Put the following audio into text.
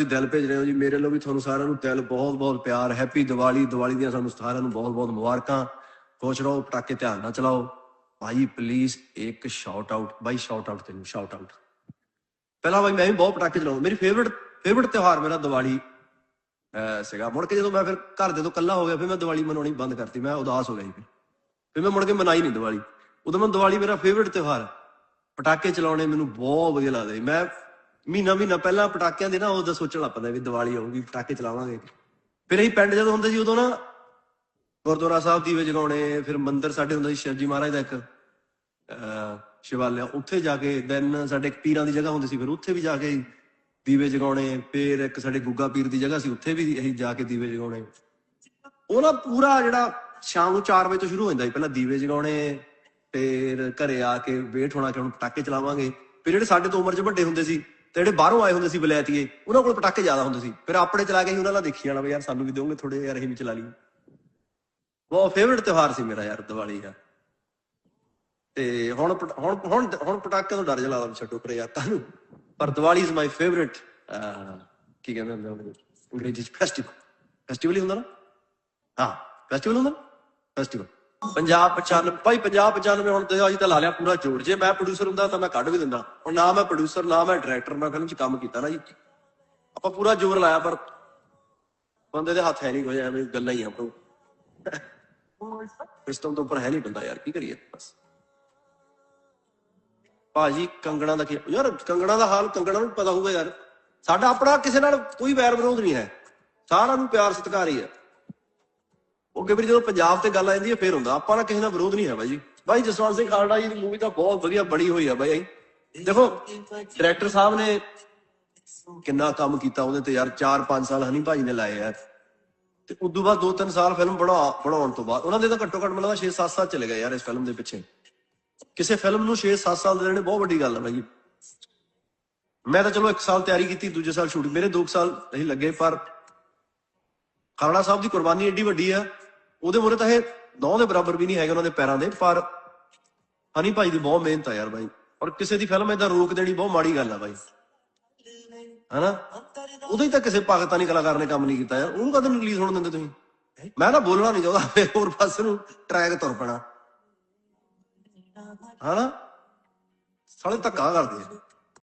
ਤੁਸੀਂ ਦਿਲ ਭੇਜ ਰਹੇ ਹੋ ਜੀ, ਮੇਰੇ ਲਈ ਵੀ ਤੁਹਾਨੂੰ ਸਾਰਿਆਂ ਨੂੰ ਦਿਲ ਬਹੁਤ ਬਹੁਤ ਪਿਆਰ ਹੈਪੀ ਦੀਵਾਲੀ ਦੀਵਾਲੀ ਦੀਆਂ ਸਾਨੂੰ ਸਾਰਿਆਂ ਨੂੰ ਬਹੁਤ ਬਹੁਤ ਮੁਬਾਰਕਾਂ। ਖੁਸ਼ ਰਹੋ, ਪਟਾਕੇ ਧਿਆਨ ਨਾਲ ਚਲਾਓ। ਭਾਈ ਪਲੀਜ਼ ਇੱਕ ਸ਼ਾਊਟ ਆਊਟ ਬਾਈ ਸ਼ਾਊਟ ਆਊਟ ਤੈਨੂੰ ਸ਼ਾਊਟ ਆਊਟ ਪਹਿਲਾਂ ਬਾਈ, ਮੈਂ ਵੀ ਬਹੁਤ ਪਟਾਕੇ ਚਲਾਉਂਦਾ, ਮੇਰੀ ਫੇਵਰਿਟ ਫੇਵਰਿਟ ਤਿਉਹਾਰ ਮੇਰਾ ਦੀਵਾਲੀ ਸੀਗਾ। ਮੁੜ ਕੇ ਜਦੋਂ ਮੈਂ ਫਿਰ ਘਰ ਦੇ ਤੋਂ ਇਕੱਲਾ ਹੋ ਗਿਆ, ਫਿਰ ਮੈਂ ਦੀਵਾਲੀ ਮਨਾਉਣੀ ਬੰਦ ਕਰਤੀ, ਮੈਂ ਉਦਾਸ ਹੋ ਗਿਆ ਫਿਰ। ਫਿਰ ਮੈਂ ਮੁੜ ਕੇ ਮਨਾਈ ਨਹੀਂ ਦੀਵਾਲੀ। ਉਦੋਂ ਮੈਂ ਦੀਵਾਲੀ ਮੇਰਾ ਫੇਵਰਿਟ ਤਿਉਹਾਰ ਪਟਾਕੇ ਚਲਾਉਣੇ ਮੈਨੂੰ ਬਹੁਤ ਵਧੀਆ ਲੱਗਦਾ ਸੀ। ਮੈਂ ਮਹੀਨਾ ਮਹੀਨਾ ਪਹਿਲਾਂ ਪਟਾਕਿਆਂ ਦੇ ਨਾ ਉਹਦਾ ਸੋਚਣ ਲੱਗ ਪੈਂਦਾ ਵੀ ਦੀਵਾਲੀ ਆਉਗੀ ਪਟਾਕੇ ਚਲਾਵਾਂਗੇ। ਫਿਰ ਅਸੀਂ ਪਿੰਡ ਜਦੋਂ ਹੁੰਦੇ ਸੀ, ਉਦੋਂ ਨਾ ਗੁਰਦੁਆਰਾ ਸਾਹਿਬ ਦੀਵੇ ਜਗਾਉਣੇ, ਫਿਰ ਮੰਦਿਰ ਸਾਡੇ ਹੁੰਦਾ ਸੀ ਸ਼ਿਵਜੀ ਮਹਾਰਾਜ ਦਾ ਇੱਕ, ਅਹ ਸ਼ਿਵਾਲਿਆ। ਉੱਥੇ ਜਾ ਕੇ ਦੈਨ ਸਾਡੇ ਇੱਕ ਪੀਰਾਂ ਦੀ ਜਗ੍ਹਾ ਹੁੰਦੀ ਸੀ, ਫਿਰ ਉੱਥੇ ਵੀ ਜਾ ਕੇ ਦੀਵੇ ਜਗਾਉਣੇ, ਫਿਰ ਇੱਕ ਸਾਡੇ ਗੁੱਗਾ ਪੀਰ ਦੀ ਜਗ੍ਹਾ ਸੀ, ਉੱਥੇ ਵੀ ਅਸੀਂ ਜਾ ਕੇ ਦੀਵੇ ਜਗਾਉਣੇ। ਉਹ ਨਾ ਪੂਰਾ ਜਿਹੜਾ ਸ਼ਾਮ ਨੂੰ 4 ਵਜੇ ਤੋਂ ਸ਼ੁਰੂ ਹੋ ਜਾਂਦਾ ਸੀ, ਪਹਿਲਾਂ ਦੀਵੇ ਜਗਾਉਣੇ, ਫਿਰ ਘਰੇ ਆ ਕੇ ਵੇਟ ਹੋਣਾ ਕਿ ਹੁਣ ਪਟਾਕੇ ਚਲਾਵਾਂਗੇ। ਫਿਰ ਜਿਹੜੇ ਸਾਡੇ ਤੋਂ ਉਮਰ 'ਚ ਵੱਡੇ ਹੁੰਦੇ ਸੀ ਤੇ ਜਿਹੜੇ ਬਾਹਰੋਂ ਆਏ ਹੁੰਦੇ ਸੀ ਬਲੈਤੀਏ, ਉਹਨਾਂ ਕੋਲ ਪਟਾਕੇ ਜ਼ਿਆਦਾ ਹੁੰਦੇ ਸੀ। ਫਿਰ ਆਪਣੇ ਚਲਾ ਕੇ ਅਸੀਂ ਉਹਨਾਂ ਨਾਲ ਦੇਖੀ ਜਾਣਾ ਵੀ ਯਾਰ ਸਾਨੂੰ ਵੀ ਦਿਓਗੇ ਥੋੜੇ ਯਾਰ, ਅਸੀਂ ਵੀ ਚਲਾ ਲਈਏ। ਬਹੁਤ ਫੇਵਰਿਟ ਤਿਉਹਾਰ ਸੀ ਮੇਰਾ ਯਾਰ ਦੀਵਾਲੀ ਦਾ। ਤੇ ਹੁਣ ਹੁਣ ਹੁਣ ਹੁਣ ਪਟਾਕੇ ਤੋਂ ਡਰ ਜਲਾਦਾ ਛੱਡੋ ਪਰ ਯਾਰ ਤੁਹਾਨੂੰ ਪਰ ਦੀਵਾਲੀ ਇਜ਼ ਮਾਈ ਫੇਵਰਿਟ ਕੀ ਕਹਿੰਦੇ ਹੁੰਦੇ ਉਹਨੂੰ? ਅੰਗਰੇਜ਼ੀ ਚ ਫੈਸਟੀਵਲ ਫੈਸਟੀਵਲ ਹੀ ਹੁੰਦਾ ਨਾ? ਹਾਂ ਫੈਸਟੀਵਲ ਹੁੰਦਾ ਫੈਸਟੀਵਲ ਪੰਜਾਬ 95 ਭਾਈ ਪੰਜਾਬ 95 ਹੁਣ ਤੇ ਅਸੀਂ ਤਾਂ ਲਾ ਲਿਆ ਪੂਰਾ ਜੋੜ। ਜੇ ਮੈਂ ਪ੍ਰੋਡਿਊਸਰ ਹੁੰਦਾ ਤਾਂ ਮੈਂ ਕੱਢ ਵੀ ਦਿੰਦਾ। ਹੁਣ ਨਾ ਮੈਂ ਪ੍ਰੋਡਿਊਸਰ ਨਾ ਮੈਂ ਡਾਇਰੈਕਟਰ ਮੈਂ ਫਿਲਮ 'ਚ ਕੰਮ ਕੀਤਾ ਨਾ ਜੀ। ਆਪਾਂ ਪੂਰਾ ਜ਼ੋਰ ਲਾਇਆ ਪਰ ਬੰਦੇ ਦੇ ਹੱਥ ਹੈ ਨਹੀਂ ਕੋਈ, ਐਵੇਂ ਗੱਲਾਂ ਹੀ ਆ ਬ్రో ਸਿਸਟਮ ਤੋਂ ਉੱਪਰ ਹੈ ਨਹੀਂ ਬੰਦਾ ਯਾਰ, ਕੀ ਕਰੀਏ? ਬਸ। ਭਾਜੀ, ਕੰਗਣਾ ਦਾ ਕੀ ਯਾਰ ਕੰਗਣਾ ਦਾ ਹਾਲ ਕੰਗਣਾ ਨੂੰ ਪਤਾ ਹੋਊਗਾ ਯਾਰ। ਸਾਡਾ ਆਪਣਾ ਕਿਸੇ ਨਾਲ ਕੋਈ ਵੈਰ ਵਿਰੋਧ ਨਹੀਂ ਹੈ। ਸਾਰਿਆਂ ਨੂੰ ਪਿਆਰ ਸਤਿਕਾਰ ਹੀ ਹੈ। ਉਹ ਕਈ ਵਾਰੀ ਜਦੋਂ ਪੰਜਾਬ ਤੇ ਗੱਲ ਆ ਜਾਂਦੀ ਹੈ, ਫੇਰ ਹੁੰਦਾ। ਆਪਾਂ ਨਾਲ ਕਿਸੇ ਦਾ ਵਿਰੋਧ ਨਹੀਂ ਹੈ ਬਾਈ ਬਾਈ ਜਸਵੰਤ ਸਿੰਘ ਖਾਲੜਾ ਜੀ ਦੀ ਮੂਵੀ ਤਾਂ ਬਹੁਤ ਵਧੀਆ ਬਣੀ ਹੋਈ ਆ ਬਾਈ। ਦੇਖੋ ਡਾਇਰੈਕਟਰ ਸਾਹਿਬ ਨੇ ਕਿੰਨਾ ਕੰਮ ਕੀਤਾ ਉਹਦੇ ਤੇ ਯਾਰ 4-5 ਸਾਲ ਹਨੀ ਭਾਜੀ ਨੇ ਲਾਏ ਯਾਰ ਤੇ ਉਦੋਂ ਬਾਅਦ 2-3 ਸਾਲ ਫਿਲਮ ਬਣਾ, ਬਣਾਉਣ ਤੋਂ ਬਾਅਦ, ਉਹਨਾਂ ਦੇ ਤਾਂ ਘੱਟੋ ਘੱਟ ਮਤਲਬ 6-7 ਸਾਲ ਚਲੇ ਗਏ ਯਾਰ ਇਸ ਫਿਲਮ ਦੇ ਪਿੱਛੇ। ਕਿਸੇ ਫਿਲਮ ਨੂੰ 6-7 ਸਾਲ ਦੇ ਦੇਣੇ ਬਹੁਤ ਵੱਡੀ ਗੱਲ ਹੈ ਬਾਈ ਮੈਂ ਤਾਂ ਚਲੋ 1 ਸਾਲ ਤਿਆਰੀ ਕੀਤੀ, ਦੂਜੇ ਸਾਲ ਸ਼ੂਟ ਮੇਰੇ 2 ਸਾਲ ਨਹੀਂ ਲੱਗੇ, ਪਰ ਖਾਲੜਾ ਸਾਹਿਬ ਦੀ ਕੁਰਬਾਨੀ ਏਡੀ ਵੱਡੀ ਆ, ਉਹਦੇ ਮੂਹਰੇ ਤਾਂ ਇਹ ਨੌ ਦੇ ਬਰਾਬਰ ਵੀ ਨਹੀਂ ਹੈਗੇ ਉਹਨਾਂ ਦੇ ਪੈਰਾਂ ਦੇ, ਪਰ ਹਨੀ ਭਾਈ ਦੀ ਬਹੁਤ ਮਿਹਨਤ ਆ ਯਾਰ ਬਾਈ। ਔਰ ਕਿਸੇ ਦੀ ਫਿਲਮ ਏਦਾਂ ਰੋਕ ਦੇਣੀ ਬਹੁਤ ਮਾੜੀ ਗੱਲ ਆ ਬਾਈ। ਹਨਾ? ਉਦੋਂ ਹੀ ਤਾਂ ਕਿਸੇ ਪਾਕਿਸਤਾਨੀ ਕਲਾਕਾਰ ਨੇ ਕੰਮ ਨਹੀਂ ਕੀਤਾ ਯਾਰ। ਉਹਨੂੰ ਕਦੇ ਰਿਲੀਜ਼ ਹੋਣ ਦਿੰਦੇ ਤੁਸੀਂ? ਮੈਂ ਤਾਂ ਬੋਲਣਾ ਨਹੀਂ ਚਾਹੁੰਦਾ ਫਿਰ ਹੋਰ ਪਾਸੇ ਨੂੰ ਟਰੈਕ ਤੁਰ ਪੈਣਾ। ਹਨਾ? ਸਾਲੇ ਧੱਕਾ ਕਰਦੇ ਆ।